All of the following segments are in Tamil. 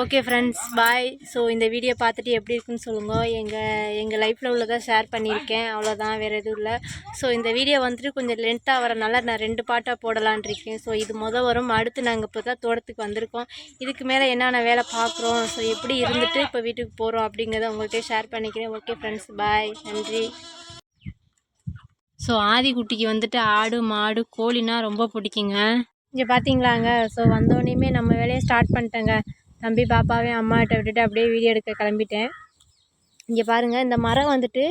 ஓகே ஃப்ரெண்ட்ஸ் பாய் ஸோ இந்த வீடியோ பார்த்துட்டு எப்படி இருக்குன்னு சொல்லுங்கள் எங்கள் எங்கள் லைஃப்பில் உள்ளதை ஷேர் பண்ணியிருக்கேன். அவ்வளோதான் வேறு எதுவும் இல்லை. ஸோ இந்த வீடியோ வந்துட்டு கொஞ்சம் லென்த்தாக வரனால நான் ரெண்டு பாட்டாக போடலான் இருக்கேன். ஸோ இது மொதல் வரும். அடுத்து நாங்கள் இப்போ தான் தோட்டத்துக்கு வந்திருக்கோம். இதுக்கு மேலே என்னென்ன வேலை பார்க்குறோம்? ஸோ எப்படி இருந்துட்டு இப்போ வீட்டுக்கு போகிறோம் அப்படிங்கிறத உங்கள்கிட்ட ஷேர் பண்ணிக்கிறேன். ஓகே ஃப்ரெண்ட்ஸ் பாய் நன்றி. ஸோ ஆதிக்குட்டிக்கு வந்துட்டு ஆடு மாடு கோழினா ரொம்ப பிடிக்குங்க. இங்கே பார்த்தீங்களாங்க ஸோ வந்தோடனேயுமே நம்ம வேலையை ஸ்டார்ட் பண்ணிட்டேங்க. தம்பி பாப்பாவையும் அம்மாட்ட விட்டுட்டு அப்படியே வீடியோ எடுக்க கிளம்பிட்டேன். இங்கே பாருங்கள் இந்த மரம் வந்துட்டு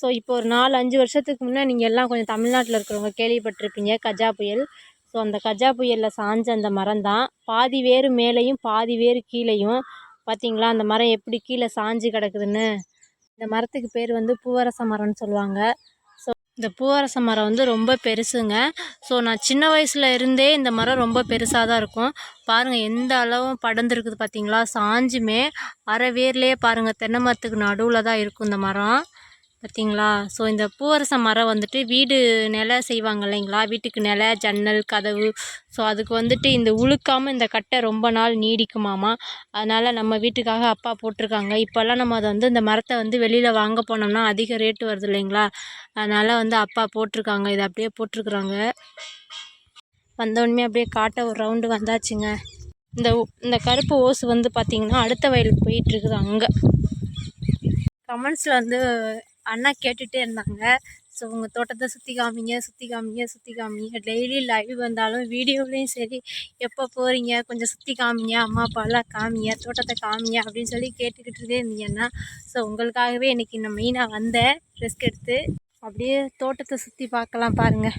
ஸோ இப்போ ஒரு நாலு அஞ்சு வருஷத்துக்கு முன்னே நீங்கள் எல்லாம் கொஞ்சம் தமிழ்நாட்டில் இருக்கிறவங்க கேள்விப்பட்டிருப்பீங்க கஜா புயல். ஸோ அந்த கஜா புயலில் சாஞ்ச அந்த மரம் தான். பாதி வேறு மேலேயும் பாதி வேறு கீழேயும். பார்த்தீங்களா அந்த மரம் எப்படி கீழே சாஞ்சு கிடக்குதுன்னு? இந்த மரத்துக்கு பேர் வந்து பூவரச மரம்னு சொல்லுவாங்க. இந்த பூவரச மரம் வந்து ரொம்ப பெருசுங்க. ஸோ நான் சின்ன வயசில் இருந்தே இந்த மரம் ரொம்ப பெருசாக தான் இருக்கும். பாருங்கள் எந்த அளவும் படர்ந்துருக்குது பார்த்தீங்களா சாஞ்சுமே அரை வேர்லேயே பாருங்கள் தென்னை மரத்துக்கு நடுவில் தான் இருக்கும் இந்த மரம். பார்த்தீங்களா ஸோ இந்த பூவரச மரம் வந்துட்டு வீடு நிலை செய்வாங்க இல்லைங்களா? வீட்டுக்கு நில ஜன்னல் கதவு. ஸோ அதுக்கு வந்துட்டு இந்த உழுக்காமல் இந்த கட்டை ரொம்ப நாள் நீடிக்குமாமா அதனால் நம்ம வீட்டுக்காக அப்பா போட்டிருக்காங்க. இப்போல்லாம் நம்ம அதை வந்து இந்த மரத்தை வந்து வெளியில் வாங்க போனோம்னா அதிக ரேட்டு வருது இல்லைங்களா? அதனால் வந்து அப்பா போட்டிருக்காங்க. இதை அப்படியே போட்டிருக்குறாங்க. வந்தோடனே அப்படியே காட்ட ஒரு ரவுண்டு வந்தாச்சுங்க. இந்த உ- இந்த கருப்பு ஓசு வந்து பார்த்திங்கன்னா அடுத்த வயலுக்கு போயிட்டுருக்குது அங்கே. கமெண்ட்ஸில் வந்து அண்ணா கேட்டுகிட்டே இருந்தாங்க. ஸோ உங்கள் தோட்டத்தை சுற்றி காமிங்க சுற்றி காமிங்க சுற்றி காமிங்க. டெய்லி லைவ் வந்தாலும் வீடியோவிலையும் சரி எப்போ போகிறீங்க கொஞ்சம் சுற்றி காமிங்க அம்மா அப்பாலாம் காமிங்க தோட்டத்தை காமிங்க அப்படின்னு சொல்லி கேட்டுக்கிட்டுதே இருந்தீங்கன்னா ஸோ உங்களுக்காகவே இன்றைக்கி நான் மெயினாக வந்தேன் ரிஸ்க் எடுத்து அப்படியே தோட்டத்தை சுற்றி பார்க்கலாம் பாருங்கள்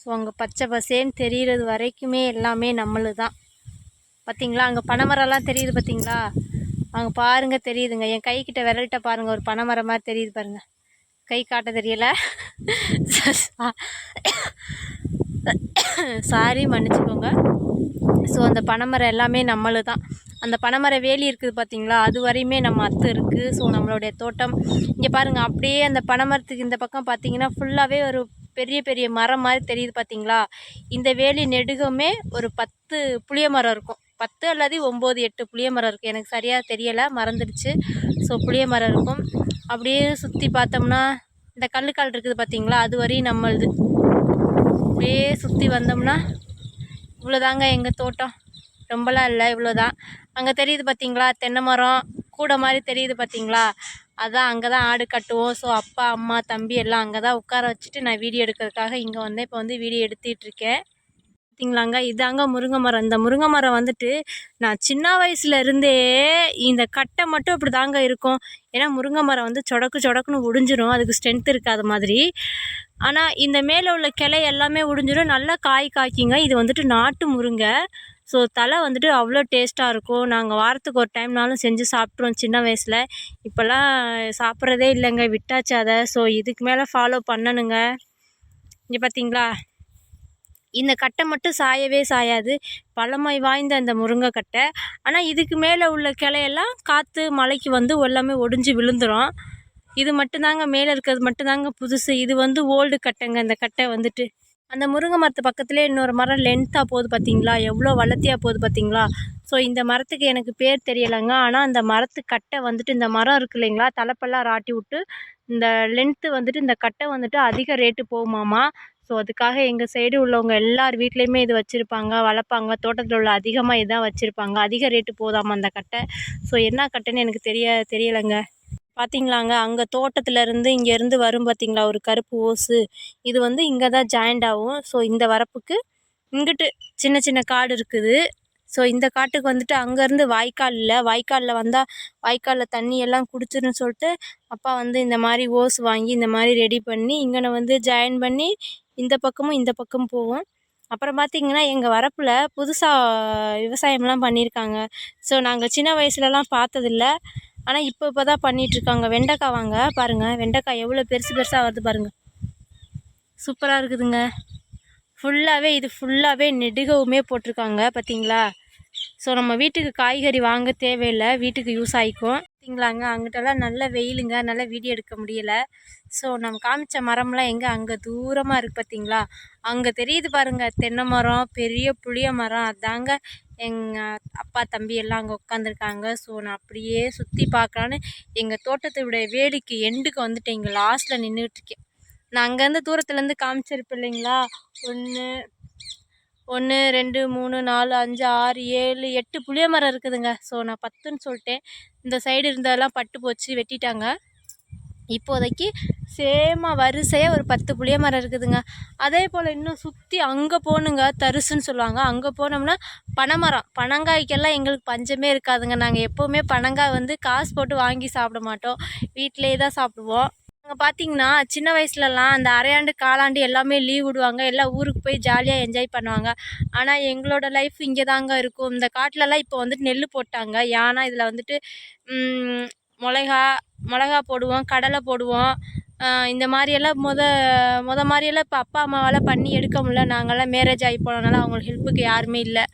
ஸோ அங்கே பச்சை பசேன்னு தெரிகிறது வரைக்குமே எல்லாமே நம்மளு தான் பார்த்தீங்களா அங்கே பனைமரம்லாம் தெரியுது பார்த்தீங்களா அங்கே பாருங்க தெரியுதுங்க. என் கைக்கிட்ட விரல்கிட்ட பாருங்கள் ஒரு பனைமரம் மாதிரி தெரியுது பாருங்கள் கை காட்ட தெரியல. சாரி மன்னிச்சுக்கோங்க. ஸோ அந்த பனைமரம் எல்லாமே நம்மளு தான் அந்த பனைமர வேலி இருக்குது பார்த்தீங்களா அது வரையுமே நம்ம அத்து இருக்குது ஸோ நம்மளுடைய தோட்டம். இங்கே பாருங்கள் அப்படியே அந்த பனைமரத்துக்கு இந்த பக்கம் பார்த்தீங்கன்னா ஃபுல்லாகவே ஒரு பெரிய பெரிய மரம் மாதிரி தெரியுது பார்த்தீங்களா இந்த வேலி நெடுகமே ஒரு பத்து புளிய மரம் இருக்கும். பத்து அல்லது ஒம்பது எட்டு புளிய மரம் இருக்குது எனக்கு சரியாக தெரியலை மறந்துடுச்சு. ஸோ புளிய மரம் இருக்கும். அப்படியே சுற்றி பார்த்தோம்னா இந்த கல்லுக்கால் இருக்குது பார்த்தீங்களா அது வரையும் நம்மளுது. அப்படியே சுற்றி வந்தோம்னா இவ்வளோதாங்க எங்கள் தோட்டம். ரொம்பலாம் இல்லை இவ்வளோதான் அங்கே தெரியுது பார்த்தீங்களா தென்னை மரம் கூடை மாதிரி தெரியுது பார்த்தீங்களா அதான் அங்கே தான் ஆடு கட்டுவோம். ஸோ அப்பா அம்மா தம்பி எல்லாம் அங்கே தான் உட்கார வச்சுட்டு நான் வீடியோ எடுக்கிறதுக்காக இங்கே வந்தேன். இப்போ வந்து வீடியோ எடுத்துகிட்டு இருக்கேன். பார்த்தீங்களாங்க இதாங்க முருங்கை மரம். இந்த முருங்கை மரம் வந்துட்டு நான் சின்ன வயசுல இருந்தே இந்த கட்டை மட்டும் இப்படி தாங்க இருக்கும். ஏன்னா முருங்கை மரம் வந்து சொடக்கு சொடக்குன்னு உடிஞ்சிரும். அதுக்கு ஸ்ட்ரென்த் இருக்காத மாதிரி. ஆனால் இந்த மேலே உள்ள கிளை எல்லாமே உடிஞ்சிடும் நல்லா காய் காய்க்குங்க. இது வந்துட்டு நாட்டு முருங்கை. ஸோ தலை வந்துட்டு அவ்வளோ டேஸ்ட்டாக இருக்கும். நாங்கள் வாரத்துக்கு ஒரு டைம்னாலும் செஞ்சு சாப்பிட்ருவோம் சின்ன வயசில். இப்போல்லாம் சாப்பிட்றதே இல்லைங்க. விட்டாச்சு அதை. ஸோ இதுக்கு மேலே ஃபாலோ பண்ணணுங்க. இங்கே பார்த்தீங்களா இந்த கட்டை மட்டும் சாயவே சாயாது. பழமை வாய்ந்த அந்த முருங்கை கட்டை. ஆனால் இதுக்கு மேலே உள்ள கிளையெல்லாம் காற்று மலைக்கு வந்து எல்லாமே ஒடிஞ்சு விழுந்துடும் இது மட்டும்தாங்க மேலே இருக்கிறது மட்டும்தாங்க புதுசு. இது வந்து ஓல்டு கட்டைங்க. இந்த கட்டை வந்துட்டு அந்த முருங்கை மரத்து பக்கத்துலேயே இன்னொரு மரம் லென்த்தாக போகுது பார்த்தீங்களா எவ்வளோ வளர்த்தியாக போகுது பார்த்தீங்களா ஸோ இந்த மரத்துக்கு எனக்கு பேர் தெரியலைங்க. ஆனால் அந்த மரத்து கட்டை வந்துட்டு இந்த மரம் இருக்கு இல்லைங்களா? தலைப்பெல்லாம் ராட்டி விட்டு இந்த லென்த்து வந்துட்டு இந்த கட்டை வந்துட்டு அதிக ரேட்டு போகுமாமா? ஸோ அதுக்காக எங்கள் சைடு உள்ளவங்க எல்லார் வீட்லேயுமே இது வச்சுருப்பாங்க வளர்ப்பாங்க. தோட்டத்தில் உள்ள அதிகமாக இதான் வச்சுருப்பாங்க. அதிக ரேட்டு போதாமா அந்த கட்டை. ஸோ என்ன கட்டைன்னு எனக்கு தெரிய தெரியலைங்க. பார்த்தீங்களாங்க அங்கே தோட்டத்துலேருந்து இங்கேருந்து வரும் பார்த்தீங்களா ஒரு கருப்பு ஓசு. இது வந்து இங்கே தான் ஜாயிண்ட் ஆகும். ஸோ இந்த வரப்புக்கு இங்கிட்டு சின்ன சின்ன காடு இருக்குது. ஸோ இந்த காட்டுக்கு வந்துட்டு அங்கேருந்து வாய்க்கால் இல்லை. வாய்க்காலில் வந்தால் வாய்க்காலில் தண்ணி எல்லாம் குடிச்சிருன்னு சொல்லிட்டு அப்பா வந்து இந்த மாதிரி ஓஸ் வாங்கி இந்த மாதிரி ரெடி பண்ணி இங்கனை வந்து ஜாயின் பண்ணி இந்த பக்கமும் இந்த பக்கம் போவோம் அப்புறம் பார்த்தீங்கன்னா எங்கள் வரப்பில் புதுசாக விவசாயம்லாம் பண்ணியிருக்காங்க ஸோ நாங்கள் சின்ன வயசுலலாம் பார்த்ததில்ல. ஆனால் இப்போ இப்போ தான் பண்ணிகிட்ருக்காங்க வெண்டைக்காய் வாங்க. பாருங்கள் வெண்டைக்காய் எவ்வளோ பெருசு பெருசாக வருது பாருங்கள் சூப்பராக இருக்குதுங்க. ஃபுல்லாகவே இது ஃபுல்லாகவே நெடுகவுமே போட்டிருக்காங்க பார்த்தீங்களா ஸோ நம்ம வீட்டுக்கு காய்கறி வாங்க தேவையில்லை. வீட்டுக்கு யூஸ் ஆகிக்கும். பார்த்தீங்களாங்க அங்கிட்டலாம் நல்ல வெயிலுங்க. நல்ல வீடியோ எடுக்க முடியல. ஸோ நம்ம காமிச்ச மரம்லாம் எங்கே? அங்கே தூரமாக இருக்குது பார்த்தீங்களா அங்கே தெரியுது பாருங்க. தென்னை மரம் பெரிய புளிய மரம். அதாங்க எங்கள் அப்பா தம்பி எல்லாம் அங்கே உட்காந்துருக்காங்க ஸோ நான் அப்படியே சுற்றி பார்க்கலான்னு எங்கள் தோட்டத்துடைய வேலிக்கு எண்டுக்கு வந்துட்டு இங்கே லாஸ்ட்டில் நின்றுட்டுருக்கேன் நான் அங்கேருந்து தூரத்துலேருந்து காமிச்சிருப்பேன் இல்லைங்களா? ஒன்று ஒன்று ரெண்டு மூணு நாலு அஞ்சு ஆறு ஏழு எட்டு புளிய மரம் இருக்குதுங்க. ஸோ நான் பத்துன்னு சொல்லிட்டேன். இந்த சைடு இருந்ததெல்லாம் பட்டு போச்சு வெட்டிட்டாங்க. இப்போதைக்கு சேமாக வரிசையாக ஒரு பத்து புளிய மரம் இருக்குதுங்க. அதே போல் இன்னும் சுற்றி அங்கே போகணுங்க தரிசுன்னு சொல்லுவாங்க. அங்கே போனோம்னா பனைமரம். பனங்காய்க்கெல்லாம் எங்களுக்கு பஞ்சமே இருக்காதுங்க. நாங்கள் எப்போவுமே பனங்காய் வந்து காசு போட்டு வாங்கி சாப்பிட மாட்டோம். வீட்டிலே தான் சாப்பிடுவோம். அங்கே பார்த்தீங்கன்னா சின்ன வயசுலலாம் அந்த அரையாண்டு காலாண்டு எல்லாமே லீவ் விடுவாங்க. எல்லாம் ஊருக்கு போய் ஜாலியாக என்ஜாய் பண்ணுவாங்க. ஆனால் எங்களோட லைஃப் இங்கே தாங்க இருக்கும். இந்த காட்டிலலாம் இப்போ வந்துட்டு நெல் போட்டாங்க. ஏன்னா இதில் வந்துட்டு மிளகா மிளகா போடுவோம் கடலை போடுவோம். இந்த மாதிரியெல்லாம் முத முத மாதிரியெல்லாம் இப்போ அப்பா அம்மாவால் பண்ணி எடுக்க முடியல. நாங்கள்லாம் மேரேஜ் ஆகி போனதுனால அவங்களுக்கு ஹெல்ப்புக்கு யாருமே இல்லை.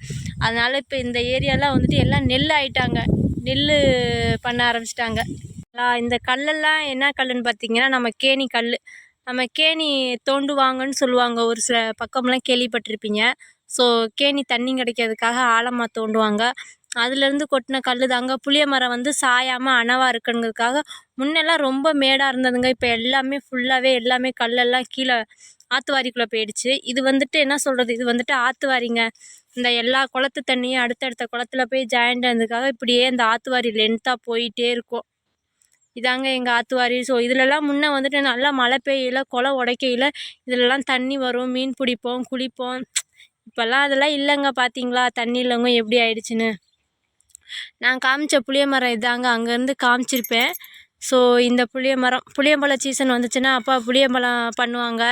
அதனால் இப்போ இந்த ஏரியாலாம் வந்துட்டு எல்லாம் நெல் ஆயிட்டாங்க. நெல் பண்ண ஆரம்பிச்சிட்டாங்க. இந்த கல்லெல்லாம் என்ன கல்லுன்னு பார்த்தீங்கன்னா நம்ம கேணி கல் நம்ம கேணி தோண்டுவாங்கன்னு சொல்லுவாங்க. ஒரு சில பக்கம்லாம் கேள்விப்பட்டிருப்பீங்க. ஸோ கேணி தண்ணி கிடைக்கிறதுக்காக ஆழமாக தோண்டுவாங்க. அதுலேருந்து கொட்டின கல் தாங்க. புளிய மரம் வந்து சாயாமல் அணவாக இருக்குங்கிறதுக்காக முன்னெல்லாம் ரொம்ப மேடாக இருந்ததுங்க. இப்போ எல்லாமே ஃபுல்லாகவே எல்லாமே கல்லெல்லாம் கீழே ஆற்றுவாரிக்குள்ளே போயிடுச்சு. இது வந்துட்டு என்ன சொல்கிறது இது வந்துட்டு ஆற்றுவாரிங்க இந்த எல்லா குளத்து தண்ணியும் அடுத்தடுத்த குளத்துல போய் ஜாயின்ட் ஆனதுக்காக இப்படியே இந்த ஆற்றுவாரி லென்த்தாக போயிட்டே இருக்கும். இதாங்க எங்கள் ஆத்துவாரி. ஸோ இதிலலாம் முன்னே வந்துட்டு நல்லா மழை பெய்யல குளம் உடைக்கையில். இதிலலாம் தண்ணி வரும் மீன் பிடிப்போம் குளிப்போம். இப்போல்லாம் அதெல்லாம் இல்லைங்க பார்த்தீங்களா தண்ணி இல்லைங்க எப்படி ஆயிடுச்சுன்னு. நான் காமிச்ச புளிய மரம் இதாங்க அங்கேருந்து காமிச்சிருப்பேன். ஸோ இந்த புளிய மரம் புளியம்பழம் சீசன் வந்துச்சுன்னா அப்பா புளியம்பழம் பண்ணுவாங்க.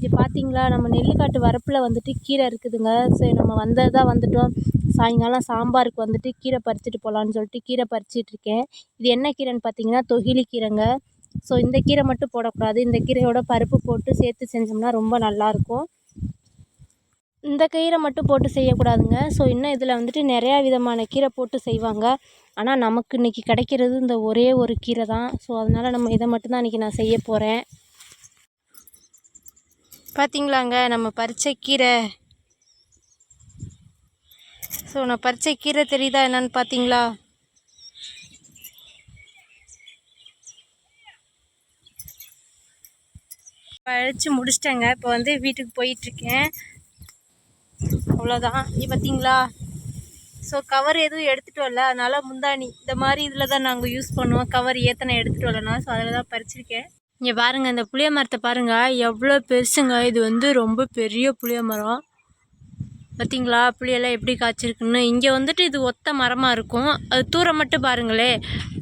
இது பார்த்தீங்களா நம்ம நெல்லிக்காட்டு வரப்பில் வந்துட்டு கீரை இருக்குதுங்க. சரி நம்ம வந்தது தான் வந்துட்டோம். சாயங்காலம் சாம்பாருக்கு வந்துட்டு கீரை பறிச்சுட்டு போகலான்னு சொல்லிட்டு கீரை பறிச்சிட்டு இருக்கேன். இது என்ன கீரைன்னு பார்த்தீங்கன்னா தொகிலி கீரைங்க. ஸோ இந்த கீரை மட்டும் போடக்கூடாது. இந்த கீரையோட பருப்பு போட்டு சேர்த்து செஞ்சோம்னா ரொம்ப நல்லாயிருக்கும். இந்த கீரை மட்டும் போட்டு செய்யக்கூடாதுங்க. ஸோ இன்னும் இதில் வந்துட்டு நிறையா விதமான கீரை போட்டு செய்வாங்க. ஆனால் நமக்கு இன்றைக்கி கிடைக்கிறது இந்த ஒரே ஒரு கீரை தான். ஸோ அதனால் நம்ம இதை மட்டும்தான் இன்றைக்கி நான் செய்ய போகிறேன் பார்த்தீங்களாங்க நம்ம பறிச்ச கீரை. ஸோ நான் பறிச்ச கீரை தெரியுதா என்னன்னு பார்த்தீங்களா பறித்து முடிச்சிட்டேங்க. இப்போ வந்து வீட்டுக்கு போயிட்டுருக்கேன். அவ்வளோதான் இது பார்த்தீங்களா ஸோ கவர் எதுவும் எடுத்துகிட்டு வரல. அதனால் முந்தாணி இந்த மாதிரி இதில் தான் நாங்கள் யூஸ் பண்ணுவோம். கவர் ஏத்தனை எடுத்துகிட்டு வரலன்னா ஸோ அதில் தான் பறிச்சிருக்கேன். இங்கே பாருங்கள் இந்த புளிய மரத்தை பாருங்கள் எவ்வளோ பெருசுங்க. இது வந்து ரொம்ப பெரிய புளிய மரம். பார்த்தீங்களா புளியெல்லாம் எப்படி காய்ச்சிருக்குன்னு. இங்கே வந்துட்டு இது ஒத்த மரமாக இருக்கும். அது தூரம் மட்டும் பாருங்களே.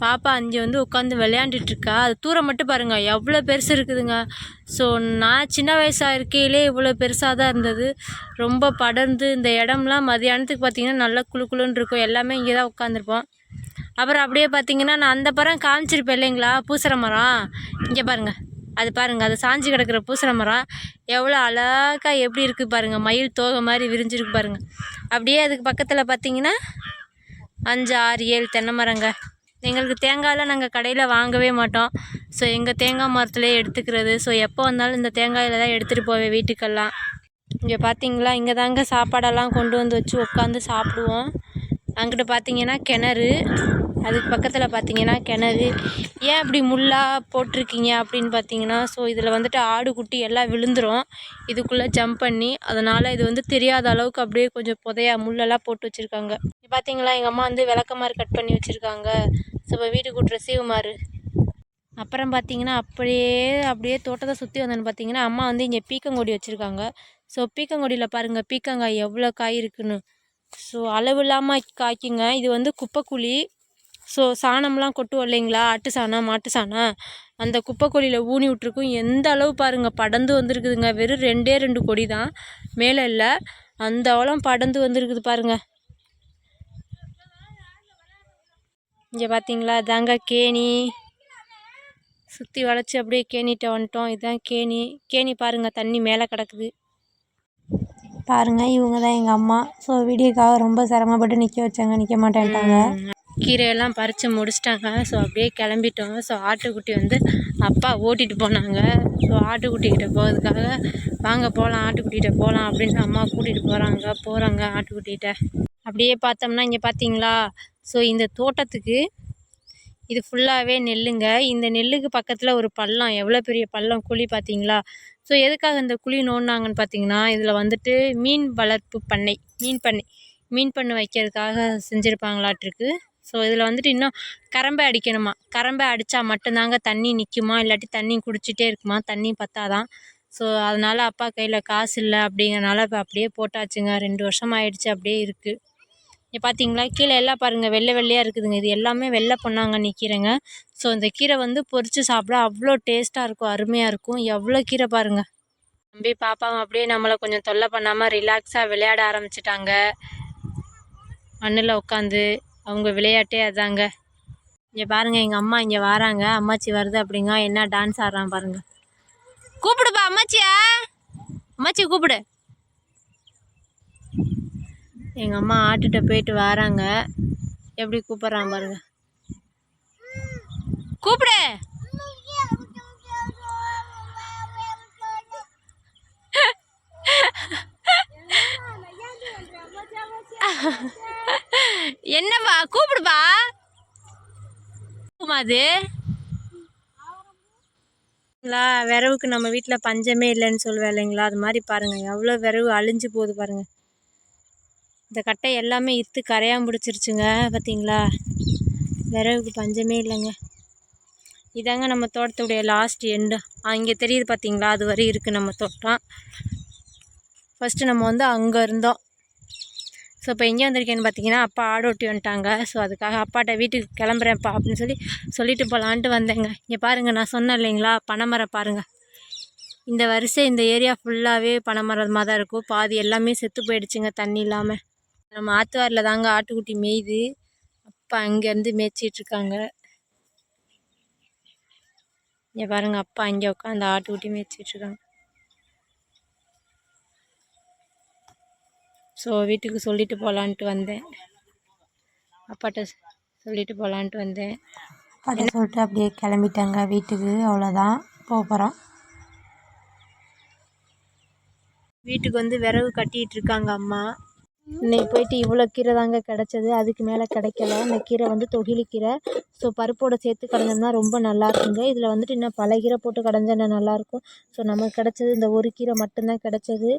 பாப்பா அங்கே வந்து உட்காந்து விளையாண்டுட்ருக்கா. அது தூரம் மட்டும் பாருங்கள் எவ்வளோ பெருசு இருக்குதுங்க. ஸோ நான் சின்ன வயசாக இருக்கையிலே இவ்வளோ பெருசாக தான் இருந்தது. ரொம்ப படர்ந்து இந்த இடம்லாம் மதியானத்துக்கு பார்த்தீங்கன்னா நல்லா குளு குளுன்னு இருக்கும். எல்லாமே இங்கே தான் உட்காந்துருப்போம் அப்புறம் அப்படியே பார்த்தீங்கன்னா நான் அந்த பரம் காமிச்சிருப்பேன் இல்லைங்களா? பூசற மரம். இங்கே பாருங்கள் அது பாருங்கள் அது சாஞ்சு கிடக்கிற பூசற மரம். எவ்வளோ அழகா எப்படி இருக்குது பாருங்கள் மயில் தோகை மாதிரி விரிஞ்சிருக்கு பாருங்கள் அப்படியே அதுக்கு பக்கத்தில் பார்த்தீங்கன்னா அஞ்சு ஆறு ஏழு தென்னை மரங்க. எங்களுக்கு தேங்காயெலாம் நாங்கள் கடையில் வாங்கவே மாட்டோம். ஸோ எங்கள் தேங்காய் மரத்துலேயே எடுத்துக்கிறது. ஸோ எப்போ வந்தாலும் இந்த தேங்காயில் தான் எடுத்துகிட்டு போவேன் வீட்டுக்கெல்லாம். இங்கே பார்த்தீங்களா? இங்கே தாங்க சாப்பாடெல்லாம் கொண்டு வந்து வச்சு உட்காந்து சாப்பிடுவோம். அங்கிட்டு பார்த்தீங்கன்னா கிணறு. அதுக்கு பக்கத்தில் பார்த்தீங்கன்னா கிணறு. ஏன் அப்படி முள்ளாக போட்டிருக்கீங்க அப்படின்னு பார்த்தீங்கன்னா ஸோ இதில் வந்துட்டு ஆடு குட்டி எல்லாம் விழுந்துரும். இதுக்குள்ளே ஜம்ப் பண்ணி அதனால் இது வந்து தெரியாத அளவுக்கு அப்படியே கொஞ்சம் புதையா முள்ளெல்லாம் போட்டு வச்சுருக்காங்க. பார்த்தீங்களா எங்கள் அம்மா வந்து விளக்கமாறு கட் பண்ணி வச்சுருக்காங்க. ஸோ இப்போ வீட்டுக்கு கூட்டுற சீவுமாறு அப்புறம் பார்த்தீங்கன்னா அப்படியே அப்படியே தோட்டத்தை சுற்றி வந்தேன்னு பார்த்தீங்கன்னா அம்மா வந்து இங்கே பீக்கங்கொடி வச்சுருக்காங்க. ஸோ பீக்கங்கொடியில் பாருங்கள் பீக்கங்காய் எவ்வளோ காய் இருக்குன்னு. ஸோ அளவு இல்லாமல் காய்க்குங்க. இது வந்து குப்பைக்குழி. ஸோ சாணம்லாம் கொட்டுவோம் இல்லைங்களா? ஆட்டு சாணம் மாட்டு சாணம். அந்த குப்பைக்குழியில் ஊனி விட்ருக்கும் எந்த அளவு பாருங்கள் படர்ந்து வந்திருக்குதுங்க. வெறும் ரெண்டே ரெண்டு கொடி தான். மேலே இல்லை. அந்த அவலம் படர்ந்து வந்திருக்குது பாருங்கள் இங்கே பார்த்தீங்களா இதாங்க கேணி. சுற்றி வளைச்சி அப்படியே கேணிகிட்ட வந்துட்டோம். இதுதான் கேணி. கேணி பாருங்கள் தண்ணி மேலே கிடக்குது. பாருங்க இவங்க தான் எங்கள் அம்மா. ஸோ வீடியோக்காக ரொம்ப சிரமப்பட்டு நிற்க வச்சாங்க. நிற்க மாட்டேன்ட்டாங்க. கீரையெல்லாம் பறித்து முடிச்சிட்டாங்க. ஸோ அப்படியே கிளம்பிட்டோம். ஸோ ஆட்டுக்குட்டி வந்து அப்பா ஓட்டிகிட்டு போனாங்க. ஸோ ஆட்டுக்குட்டிக்கிட்ட போகிறதுக்காக வாங்க போகலாம் ஆட்டுக்குட்டிகிட்ட போகலாம் அப்படின்னு அம்மா கூட்டிகிட்டு போகிறாங்க போகிறாங்க ஆட்டுக்குட்டிகிட்ட. அப்படியே பார்த்தோம்னா இங்கே பார்த்தீங்களா? ஸோ இந்த தோட்டத்துக்கு இது ஃபுல்லாகவே நெல்லுங்க. இந்த நெல்லுக்கு பக்கத்தில் ஒரு பள்ளம் எவ்வளோ பெரிய பள்ளம் குழி பார்த்தீங்களா? ஸோ எதுக்காக இந்த குழி நோண்டினாங்கன்னு பார்த்தீங்கன்னா இதில் வந்துட்டு மீன் வளர்ப்பு பண்ணை மீன் பண்ணை மீன் பண்ணை வைக்கிறதுக்காக செஞ்சுருப்பாங்களாட்டிருக்கு. ஸோ இதில் வந்துட்டு இன்னும் கரம்பை அடிக்கணுமா? கரம்பை அடித்தா மட்டும்தாங்க தண்ணி நிற்குமா இல்லாட்டி தண்ணி குடிச்சிட்டே இருக்குமா? தண்ணி பத்தாதான் ஸோ அதனால் அப்பா கையில் காசு இல்லை அப்படிங்கிறனால இப்போ அப்படியே போட்டாச்சுங்க. ரெண்டு வருஷம் ஆயிடுச்சு அப்படியே இருக்குது இங்கே பார்த்தீங்களா கீழே எல்லாம் பாருங்கள் வெள்ளை வெள்ளையாக இருக்குதுங்க. இது எல்லாமே வெள்ளை பொன்னாங்கண்ணி கீரைங்க. ஸோ இந்த கீரை வந்து பொரித்து சாப்பிட அவ்வளோ டேஸ்ட்டாக இருக்கும் அருமையாக இருக்கும். எவ்வளோ கீரை பாருங்கள் தம்பி பாப்பாவும் அப்படியே நம்மளை கொஞ்சம் தொல்லை பண்ணாமல் ரிலாக்ஸாக விளையாட ஆரம்பிச்சிட்டாங்க. மண்ணில் உட்காந்து அவங்க விளையாட்டே அதாங்க. இங்கே பாருங்கள் எங்கள் அம்மா இங்கே வராங்க. அம்மாச்சி வருது அப்படிங்க என்ன டான்ஸ் ஆடுறான் பாருங்கள் கூப்பிடுப்பா அம்மாச்சியா? அம்மாச்சி கூப்பிடு. எங்கள் அம்மா ஆட்டுகிட்ட போயிட்டு வராங்க. எப்படி கூப்பிட்றான் பாருங்கள் கூப்பிடு. அது? விறவுக்கு நம்ம வீட்டில் பஞ்சமே இல்லைன்னு சொல்லுவேன் இல்லைங்களா? அது மாதிரி பாருங்கள் எவ்வளோ விரவு அழிஞ்சு போகுது பாருங்கள் இந்த கட்டை எல்லாமே இத்து கரையான் பிடிச்சிருச்சுங்க பார்த்தீங்களா விறகுக்கு பஞ்சமே இல்லைங்க. இதாங்க நம்ம தோட்டத்துடைய லாஸ்ட் எண்டு அங்கே தெரியுது பார்த்தீங்களா அது வரை இருக்குது நம்ம தோட்டம். ஃபஸ்ட்டு நம்ம வந்து அங்கே இருந்தோம். ஸோ இப்போ எங்கே வந்திருக்கேன்னு பார்த்தீங்கன்னா அப்பா ஆடு ஓட்டி வந்துட்டாங்க. ஸோ அதுக்காக அப்பாட்ட வீட்டுக்கு கிளம்புறேன்ப்பா அப்படின்னு சொல்லி சொல்லிட்டு போகலான்ட்டு வந்தேங்க. இங்கே பாருங்கள் நான் சொன்னேன் இல்லைங்களா பனைமரம் பாருங்கள் இந்த வரிசை இந்த ஏரியா ஃபுல்லாகவே பனைமரமாக தான் இருக்கும். பாதி எல்லாமே செத்து போயிடுச்சுங்க தண்ணி இல்லாமல் நம்ம ஆத்துவாரில் தாங்க ஆட்டுக்குட்டி மேய்து. அப்பா அங்கேருந்து மேய்ச்சிட்ருக்காங்க இங்கே பாருங்கள் அப்பா இங்கே உட்காந்து ஆட்டுக்குட்டி மேய்ச்சிட்ருக்காங்க ஸோ வீட்டுக்கு சொல்லிட்டு போகலான்ட்டு வந்தேன். அப்பாட்ட சொல்லிட்டு போகலான்ட்டு வந்தேன். அப்பாட்ட சொல்லிட்டு அப்படியே கிளம்பிட்டாங்க வீட்டுக்கு. அவ்வளோதான். போக போகிறோம் வீட்டுக்கு வந்து விறகு கட்டிகிட்டு இருக்காங்க அம்மா. இன்னைக்கு போயிட்டு இவ்வளோ கீரை தாங்க கிடச்சது. அதுக்கு மேலே கிடைக்கல. இந்த கீரை வந்து தொகிலி கீரை. ஸோ பருப்போடு சேர்த்து கடைஞ்சோம்னா ரொம்ப நல்லா இருக்குங்க. இதில் வந்துட்டு இன்னும் பல கீரை போட்டு கடைஞ்சா இன்னும் நல்லாயிருக்கும் ஸோ நமக்கு கிடச்சது இந்த ஒரு கீரை மட்டும்தான் கிடச்சது.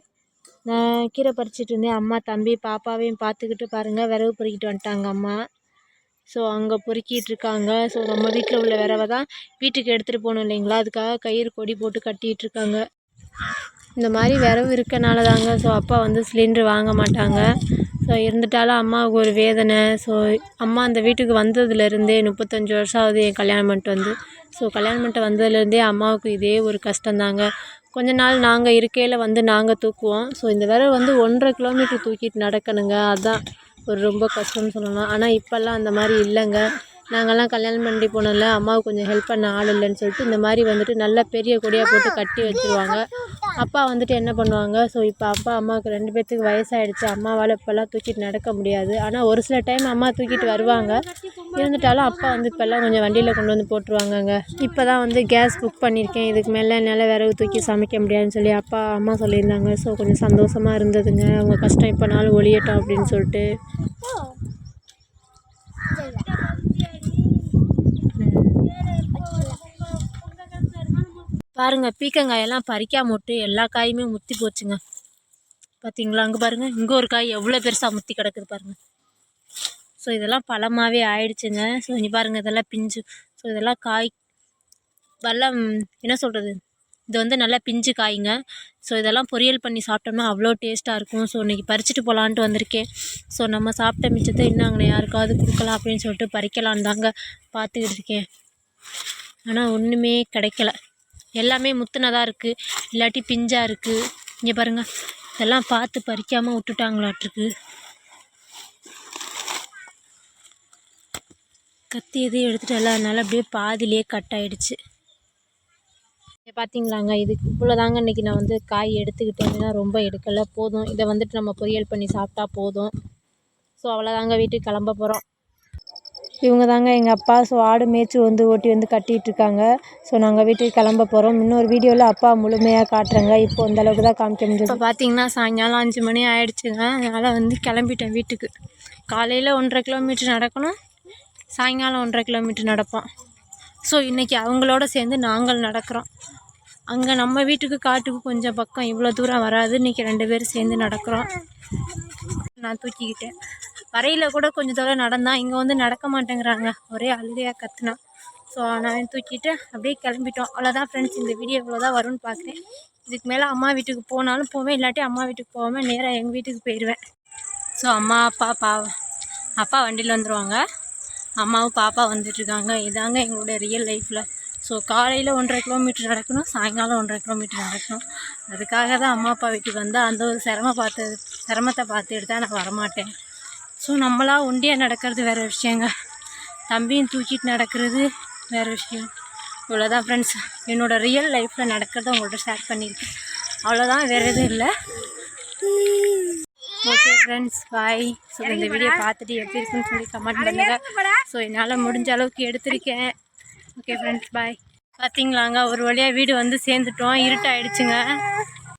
நான் கீரை பறிச்சிட்டு இருந்தேன். அம்மா தம்பி பாப்பாவையும் பார்த்துக்கிட்டு பாருங்கள் விறகு பொறுக்கிட்டு வந்துட்டாங்க அம்மா. ஸோ அங்கே பொறுக்கிட்டு இருக்காங்க. ஸோ நம்ம வீட்டில் உள்ள விறவை தான் வீட்டுக்கு எடுத்துகிட்டு போகணும் இல்லைங்களா? அதுக்காக கயிறு கொடி போட்டு கட்டிகிட்டு இருக்காங்க. இந்த மாதிரி விறவு இருக்கனால தாங்க. ஸோ அப்பா வந்து சிலிண்ட்ரு வாங்க மாட்டாங்க. ஸோ இருந்துட்டாலும் அம்மாவுக்கு ஒரு வேதனை. ஸோ அம்மா அந்த வீட்டுக்கு வந்ததுலேருந்தே முப்பத்தஞ்சு வருஷம் ஆகுது என் கல்யாணம் பண்ணிட்டு வந்து. ஸோ கல்யாணம் பண்ணிட்டு வந்ததுலேருந்தே அம்மாவுக்கு இதே ஒரு கஷ்டந்தாங்க கொஞ்ச நாள் நாங்கள் இருக்கையில் வந்து நாங்கள் தூக்குவோம். ஸோ இந்த விரவு வந்து ஒன்றரை கிலோமீட்டர் தூக்கிட்டு நடக்கணுங்க. அதுதான் ஒரு ரொம்ப கஷ்டம்னு சொல்லலாம். ஆனால் இப்போல்லாம் அந்த மாதிரி இல்லைங்க. நாங்கள்லாம் கல்யாணம் பண்ணி போனதில் அம்மாவுக்கு கொஞ்சம் ஹெல்ப் பண்ண ஆள் இல்லைன்னு சொல்லிட்டு இந்த மாதிரி வந்துட்டு நல்ல பெரிய கொடியாக போட்டு கட்டி வச்சுருவாங்க. அப்பா வந்துட்டு என்ன பண்ணுவாங்க? ஸோ இப்போ அப்பா அம்மாவுக்கு ரெண்டு பேர்த்துக்கு வயசாகிடுச்சு அம்மாவால் இப்போல்லாம் தூக்கிட்டு நடக்க முடியாது. ஆனால் ஒரு சில டைம் அம்மா தூக்கிட்டு வருவாங்க. இருந்துட்டாலும் அப்பா வந்து இப்போல்லாம் கொஞ்சம் வண்டியில் கொண்டு வந்து போட்டுருவாங்கங்க. இப்போ தான் வந்து கேஸ் புக் பண்ணியிருக்கேன் இதுக்கு மேலே என்னால் விறகு தூக்கி சமைக்க முடியாதுன்னு சொல்லி அப்பா அம்மா சொல்லியிருந்தாங்க. ஸோ கொஞ்சம் சந்தோஷமாக இருந்ததுங்க. அவங்க கஷ்டம் இப்போனாலும் ஒழியட்டும் அப்படின்னு சொல்லிட்டு. பாருங்கள் பீக்கங்காயெல்லாம் பறிக்காம மொட்டு எல்லா காயுமே முத்தி போச்சுங்க. பார்த்தீங்களா அங்கே பாருங்கள் இங்கே ஒரு காய் எவ்வளோ பெருசாக முத்தி கிடக்குது பாருங்கள் ஸோ இதெல்லாம் பழமாகவே ஆயிடுச்சுங்க. ஸோ இங்கே பாருங்கள் இதெல்லாம் பிஞ்சு. ஸோ இதெல்லாம் காய் வெள்ளம் என்ன சொல்கிறது இது வந்து நல்லா பிஞ்சு காய்ங்க. ஸோ இதெல்லாம் பொரியல் பண்ணி சாப்பிட்டோம்னா அவ்வளோ டேஸ்ட்டாக இருக்கும். ஸோ இன்றைக்கி பறிச்சுட்டு போகலான்ட்டு வந்திருக்கேன். ஸோ நம்ம சாப்பிட்ட மிச்சத்தை இன்னும் யாருக்காவது கொடுக்கலாம் அப்படின்னு சொல்லிட்டு பறிக்கலான்னு தாங்க பார்த்துக்கிட்டு இருக்கேன். ஆனால் ஒன்றுமே கிடைக்கல. எல்லாமே முத்துனதாக இருக்குது இல்லாட்டி பிஞ்சாக இருக்குது இங்கே பாருங்கள் இதெல்லாம் பார்த்து பறிக்காமல் விட்டுட்டாங்களாட்ருக்கு. கத்தி எதையும் எடுத்துகிட்டு எல்லாம் அதனால் அப்படியே பாதிலே கட் ஆகிடுச்சு பார்த்தீங்களாங்க இதுக்கு இவ்வளோ தாங்க இன்றைக்கி நான் வந்து காய் எடுத்துக்கிட்டேன்னா ரொம்ப எடுக்கலை. போதும். இதை வந்துட்டு நம்ம பொரியல் பண்ணி சாப்பிட்டா போதும். ஸோ அவ்வளோதாங்க வீட்டுக்கு கிளம்ப போகிறோம் இவங்க தாங்க எங்கள் அப்பா ஸோ ஆடு மேய்ச்சி வந்து ஓட்டி வந்து கட்டிகிட்ருக்காங்க ஸோ நாங்கள் வீட்டுக்கு கிளம்ப போகிறோம் இன்னொரு வீடியோவில் அப்பா முழுமையாக காட்டுறேங்க. இப்போ இந்த அளவுக்கு தான் காமிக்க முடியும் இப்போ பார்த்தீங்கன்னா சாயங்காலம் அஞ்சு மணி ஆயிடுச்சுங்க. அதனால் வந்து கிளம்பிட்டேன் வீட்டுக்கு. காலையில் ஒன்றரை கிலோமீட்டர் நடக்கணும். சாயங்காலம் ஒன்றரை கிலோமீட்டர் நடப்போம். ஸோ இன்றைக்கி அவங்களோட சேர்ந்து நாங்கள் நடக்கிறோம். அங்கே நம்ம வீட்டுக்கு காட்டுக்கு கொஞ்சம் பக்கம் இவ்வளோ தூரம் வராது இன்றைக்கி ரெண்டு பேரும் சேர்ந்து நடக்கிறோம். நான் தூக்கிக்கிட்டேன். வரையில் கூட கொஞ்சம் தூரம் நடந்தான் இங்கே வந்து நடக்க மாட்டேங்கிறாங்க. ஒரே அழுகையாக கற்றுனான் ஸோ நான் தூக்கிட்டு அப்படியே கிளம்பிட்டோம். அவ்வளோதான் ஃப்ரெண்ட்ஸ் இந்த வீடியோ இவ்வளோ தான் வரும்னு பார்க்குறேன் இதுக்கு மேலே அம்மா வீட்டுக்கு போனாலும் போவேன். இல்லாட்டி அம்மா வீட்டுக்கு போகாமல் நேராக எங்கள் வீட்டுக்கு போயிடுவேன் ஸோ அம்மா அப்பா பா அப்பா வண்டியில் வந்துடுவாங்க அம்மாவும் பாப்பா வந்துட்டுருக்காங்க இதாங்க எங்களுடைய ரியல் லைஃப்பில் ஸோ காலையில் ஒன்றரை கிலோமீட்டர் நடக்கணும் சாயங்காலம் ஒன்றரை கிலோமீட்டர் நடக்கணும். அதுக்காக தான் அம்மா அப்பா வீட்டுக்கு வந்தால் அந்த ஒரு சிரமம் பார்த்து சிரமத்தை பார்த்து எடுத்தால் நான் வரமாட்டேன். ஸோ நம்மளா ஒண்டியாக நடக்கிறது வேறு விஷயங்க. தம்பியும் தூக்கிட்டு நடக்கிறது வேறு விஷயம். இவ்வளோதான் ஃப்ரெண்ட்ஸ் என்னோடய ரியல் லைஃப்பில் நடக்கிறத உங்கள்கிட்ட ஷேர் பண்ணியிருக்கேன் அவ்வளோதான் வேறு எதுவும் இல்லை. ஓகே ஃப்ரெண்ட்ஸ் பாய் ஸோ இந்த வீடியோ பார்த்துட்டு எப்படி இருக்குன்னு சொல்லி கமெண்ட் பண்ணுங்கள் ஸோ என்னால் முடிஞ்ச அளவுக்கு எடுத்திருக்கேன். ஓகே ஃப்ரெண்ட்ஸ் பாய் பார்த்தீங்களாங்க ஒரு வழியாக வீடு வந்து சேர்ந்துட்டோம். இருட்டாயிடுச்சுங்க.